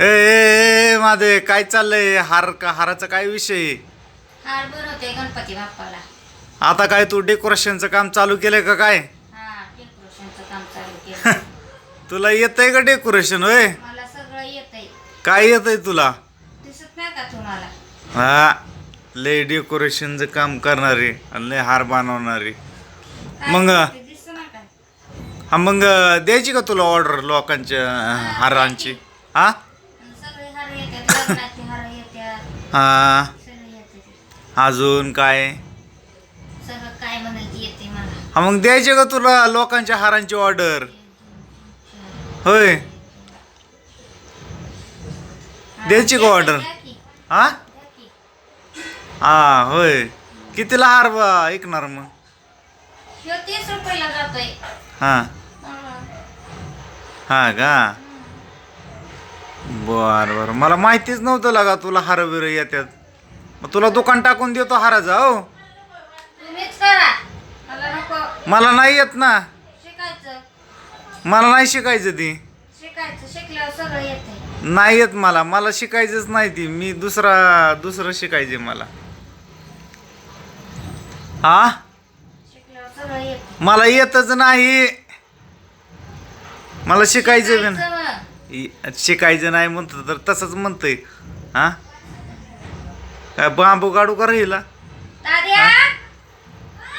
ए, माझे काय चाललंय? हार का हाराचा काय विषय? हार बनवते गणपती बाप्पाला. आता काय तू डेकोरेशनचं काम चालू केलंय का काय? हा डेकोरेशनचं काम चालू केलं तुला येतंय का डेकोरेशन होय? मला सगळं येतंय. काय येतंय तुला? दिसत नाही का तुम्हाला? हा लय डेकोरेशनचं काम करणारी आणि लय हार बनवणारी. काय मग? ते दिसत नाही का? हा मग द्यायची का तुला ऑर्डर लोकांच्या हारांची? हा आणि सगळे हार येतात लग्नाचे हार येतात हा. अजून काय? सगळं काय म्हणाल ते येते मला. हा मग द्यायचे का तुला लोकांच्या हारांची ऑर्डर? होय. द्यायची का की, हा. हा होय. कितीला हार ब- ऐकणार मग? ह्यो तीस रुपयाला जातोय. हा. हा का? बर बर. मला माहितीच नव्हतं लागा तुला हार बिर येतात मग तुला दुकान टाकून देतो हाराचा हो. तुम्हीच करा. मला नको. मला नाही येत ना. शिकायचं. मला नाही शिकायचं ती. शिकायचं. शिकल्यावर सगळं येते नाही येत मला. मला शिकायचंच नाही ती. मी दुसरा दुसरं शिकायचे मला. हा शिकल्यावर सगळं येते मला येतच नाही. मला शिकायचं बी नाही. शिकायचं नाही म्हणतो तर तसंच म्हणतोय. हा? काय बांबू काढू का राहिला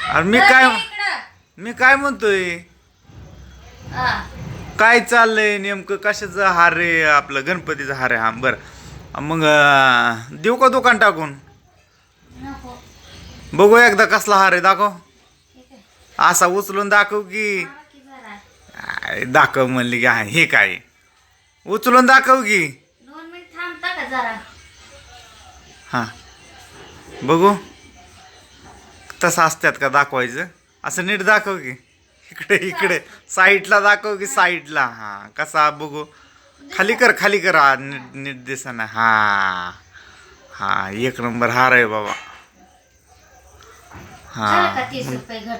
अरे मी काय. मी काय म्हणतोय. काय चाललंय नेमकं? कशाचं हार रे? आपलं गणपतीचं हार आहे. हा बरं. मग देऊ का दुकान टाकून? बघू एकदा कसला हार आहे दाखव. असा उचलून दाखव की. दाखव म्हणली की हा हे काय उचलून दाखव की. दोन मिनिट थांबता का जरा? हा. बघू. तसं असतात का दाखवायचं? असं नीट दाखव की. इकडे इकडे. साईडला दाखव की साईडला हा कसा बघू. खाली कर खाली कर. हा नीट नीट दिसाना. हा. हा एक नंबर हार आहे बाबा. झालं का हा तीस रुपये घट?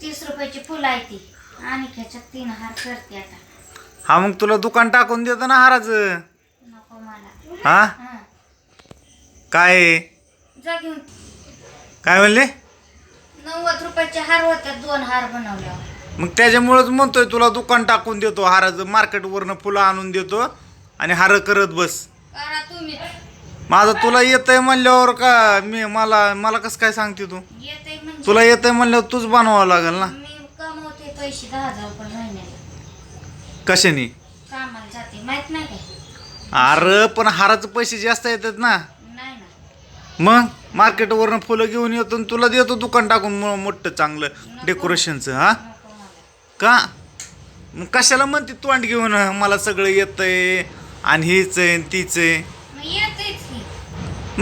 तीस रुपयाची फुलं आहे ती. आणि ह्याच्यात तीन हार करते आता. हा मग तुला दुकान टाकून देतो ना हाराचं. नको मला. हा? हा. काय? आहे? जा घेऊन. काय म्हणले? नव्वद रुपयाचे हार होत्यात दोन हार बनवल्यावर मग त्याच्यामुळेच म्हणतोय तुला दुकान टाकून देतो हाराचं. मार्केटवरनं फुलं आणून देतो आणि हार करत बस. करा तुम्ही. माझं तुला येतंय म्हणल्यावर का मी मला मला कसं काय सांगते तू? येते म्हणजे तुला येतंय म्हणल्यावर तूच बनवावं लागेल ना? मी कमवते पैसे दहा हजार रुपये महिन्याला. कशाने? कामाला जाते माहीत नाही काय अरे पण हाराचे पैसे जास्त येतात ना. नाही ना. मग? मार्केटवरनं फुलं घेऊन येतो आणि तुला देतो दुकान टाकून मो- मोठं चांगलं डेकोरेशनचं हा? नको मला. का? मग कशाला म्हणते तोंड घेऊन मला सगळं येतंय आणि हेच आहे आणि तीच? आहे मग येतेच की.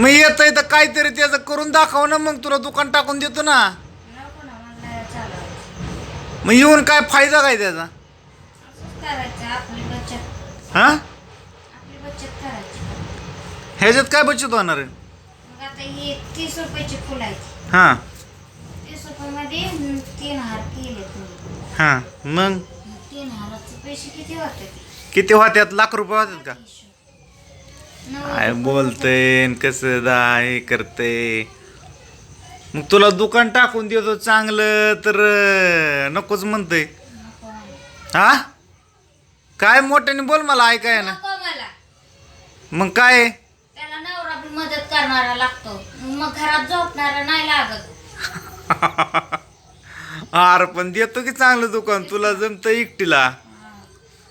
मग येतंय तर काहीतरी त्याचं करून दाखव ना मग तुला दुकान टाकून देतो ना. नको ना मला चालवायचं. मग येऊन काय फायदा काय त्याचा? हा? ह्याच्यात काय बचत होणार आहे? ही हां. हां. मग? तीन हाराचे पैसे किती होते? किती होत्यात लाख रुपये होतात का? काय बोलतय न कसं दा हे करते. मग तुला दुकान टाकून देतो चांगलं तर नकोच म्हणतंय. हा? काय मोठ्याने बोल मला ऐकाय ना. नको मला. मग काय? त्याला नवरा बी मदत करणारा लागतो. मग घरात झोपणारा नाही लागत. अरे पण देतो की चांगलं दुकान तुला जमतं एकटीला?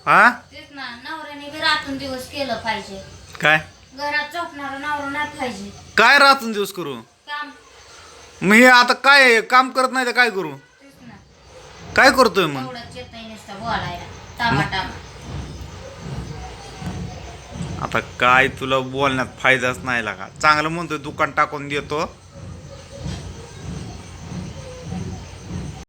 हा? तेच ना नवऱ्याने बी रातून दिवस केलं पाहिजे. काय? घरात झोपणारा नवरा नाही पाहिजे. काय राहतून दिवस करू? काम. मग हे आता काय आहे? काम करत नाही तर काय करू? तेच ना. काय करतोय मग? तेवढंच येतंय नुसतं बोलायला. टामा टामा आता काय तुला बोलण्यात फायदाच नाही लागा. चांगलं म्हणतो दुकान टाकून देतो.